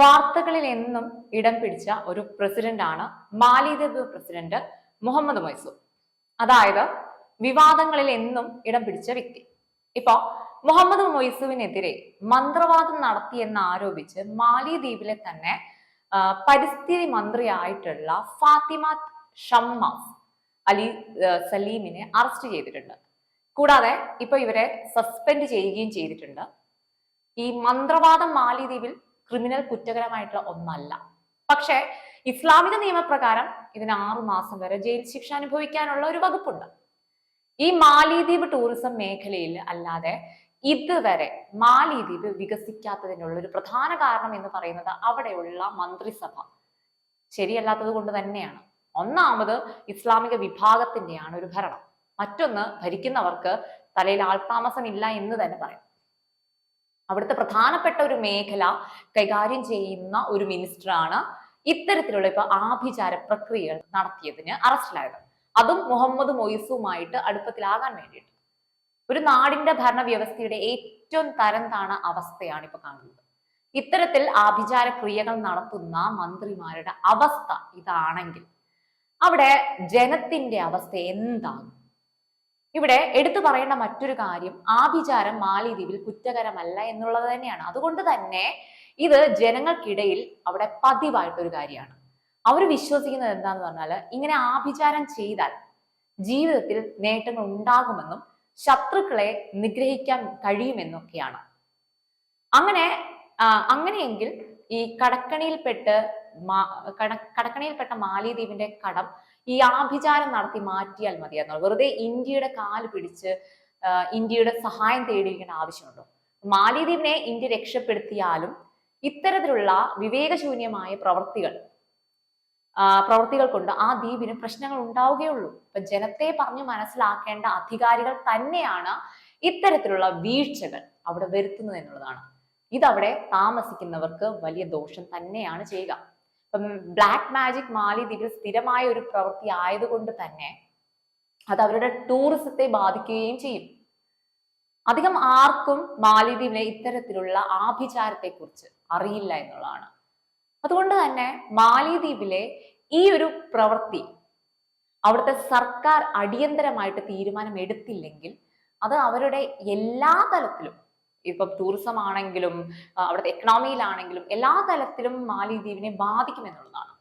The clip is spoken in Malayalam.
വാർത്തകളിൽ എന്നും ഇടം പിടിച്ച ഒരു പ്രസിഡന്റ് ആണ് മാലിദ്വീപ് പ്രസിഡന്റ് മുഹമ്മദ് മൈസൂർ. അതായത് വിവാദങ്ങളിൽ എന്നും ഇടം പിടിച്ച വ്യക്തി. ഇപ്പോ മുഹമ്മദ് മൊയ്സുവിനെതിരെ മന്ത്രവാദം നടത്തിയെന്ന് ആരോപിച്ച് മാലിദ്വീപിലെ തന്നെ പരിസ്ഥിതി മന്ത്രിയായിട്ടുള്ള ഫാത്തിമ ഷമ്മാസ് അലി സലീമിനെ അറസ്റ്റ് ചെയ്തിട്ടുണ്ട്. കൂടാതെ ഇപ്പൊ ഇവരെ സസ്പെൻഡ് ചെയ്യുകയും ചെയ്തിട്ടുണ്ട്. ഈ മന്ത്രവാദം മാലിദ്വീപിൽ ക്രിമിനൽ കുറ്റകരമായിട്ടുള്ള ഒന്നല്ല. പക്ഷേ ഇസ്ലാമിക നിയമപ്രകാരം ഇതിന് ആറു മാസം വരെ ജയിൽ ശിക്ഷ അനുഭവിക്കാനുള്ള ഒരു വകുപ്പുണ്ട്. ഈ മാലിദ്വീപ് ടൂറിസം മേഖലയിൽ അല്ലാതെ ഇതുവരെ മാലിദ്വീപ് വികസിക്കാത്തതിനുള്ള ഒരു പ്രധാന കാരണം എന്ന് പറയുന്നത് അവിടെയുള്ള മന്ത്രിസഭ. ശരിയല്ലാത്തത് കൊണ്ട് തന്നെയാണ്. ഒന്നാമത് ഇസ്ലാമിക വിഭാഗത്തിന്റെയാണ് ഒരു ഭരണം. മറ്റൊന്ന് ഭരിക്കുന്നവർക്ക് തലയിൽ ആൾതാമസമില്ല എന്ന് തന്നെ പറയാം. അവിടുത്തെ പ്രധാനപ്പെട്ട ഒരു മേഖല കൈകാര്യം ചെയ്യുന്ന ഒരു മിനിസ്റ്ററാണ് ഇത്തരത്തിലുള്ള ഇപ്പൊ ആഭിചാര പ്രക്രിയകൾ നടത്തിയതിന് അറസ്റ്റിലായത്. അതും മുഹമ്മദ് മൊയ്സുമായിട്ട് അടുപ്പത്തിലാകാൻ വേണ്ടിയിട്ട്. ഒരു നാടിന്റെ ഭരണവ്യവസ്ഥയുടെ ഏറ്റവും തരം താണ അവസ്ഥയാണ് ഇപ്പൊ കാണുന്നത്. ഇത്തരത്തിൽ ആഭിചാര ക്രിയകൾ നടത്തുന്ന മന്ത്രിമാരുടെ അവസ്ഥ ഇതാണെങ്കിൽ അവിടെ ജനത്തിന്റെ അവസ്ഥ എന്താകും? ഇവിടെ എടുത്തു പറയേണ്ട മറ്റൊരു കാര്യം ആഭിചാരം മാലിദ്വീപിൽ കുറ്റകരമല്ല എന്നുള്ളത് തന്നെയാണ്. അതുകൊണ്ട് തന്നെ ഇത് ജനങ്ങൾക്കിടയിൽ അവിടെ പതിവായിട്ടൊരു കാര്യമാണ്. അവർ വിശ്വസിക്കുന്നത് എന്താന്ന് പറഞ്ഞാൽ ഇങ്ങനെ ആഭിചാരം ചെയ്താൽ ജീവിതത്തിൽ നേട്ടങ്ങൾ ഉണ്ടാകുമെന്നും ശത്രുക്കളെ നിഗ്രഹിക്കാൻ കഴിയുമെന്നൊക്കെയാണ്. അങ്ങനെ അങ്ങനെയെങ്കിൽ ഈ കടക്കണിയിൽപ്പെട്ട് കടക്കണിയിൽപ്പെട്ട മാലിദ്വീപിന്റെ കടം ഈ ആഭിചാരം നടത്തി മാറ്റിയാൽ മതിയായിരുന്നു. വെറുതെ ഇന്ത്യയുടെ കാൽ പിടിച്ച് ഇന്ത്യയുടെ സഹായം തേടിയിരിക്കേണ്ട ആവശ്യമുണ്ടോ? മാലിദ്വീപിനെ ഇന്ത്യ രക്ഷപ്പെടുത്തിയാലും ഇത്തരത്തിലുള്ള വിവേകശൂന്യമായ പ്രവർത്തികൾ പ്രവർത്തികൾ കൊണ്ട് ആ ദ്വീപിന് പ്രശ്നങ്ങൾ ഉണ്ടാവുകയുള്ളൂ. ഇപ്പൊ ജനത്തെ പറഞ്ഞു മനസ്സിലാക്കേണ്ട അധികാരികൾ തന്നെയാണ് ഇത്തരത്തിലുള്ള വീഴ്ചകൾ അവിടെ വരുത്തുന്നത് എന്നുള്ളതാണ്. ഇതവിടെ താമസിക്കുന്നവർക്ക് വലിയ ദോഷം തന്നെയാണ് ചെയ്യുക. ഇപ്പം ബ്ലാക്ക് മാജിക് മാലിദ്വീപിൽ സ്ഥിരമായ ഒരു പ്രവൃത്തി ആയതുകൊണ്ട് തന്നെ അത് അവരുടെ ടൂറിസത്തെ ബാധിക്കുകയും ചെയ്യും. അധികം ആർക്കും മാലിദ്വീപിലെ ഇത്തരത്തിലുള്ള ആഭിചാരത്തെ കുറിച്ച് അറിയില്ല എന്നുള്ളതാണ്. അതുകൊണ്ട് തന്നെ മാലിദ്വീപിലെ ഈ ഒരു പ്രവൃത്തി അവിടുത്തെ സർക്കാർ അടിയന്തരമായിട്ട് തീരുമാനം എടുത്തില്ലെങ്കിൽ അത് അവരുടെ എല്ലാ തലത്തിലും ഇപ്പം ടൂറിസം ആണെങ്കിലും അവിടുത്തെ എക്കണോമിയിലാണെങ്കിലും എല്ലാ തലത്തിലും മാലിദ്വീപിനെ ബാധിക്കുമെന്നുള്ളതാണ്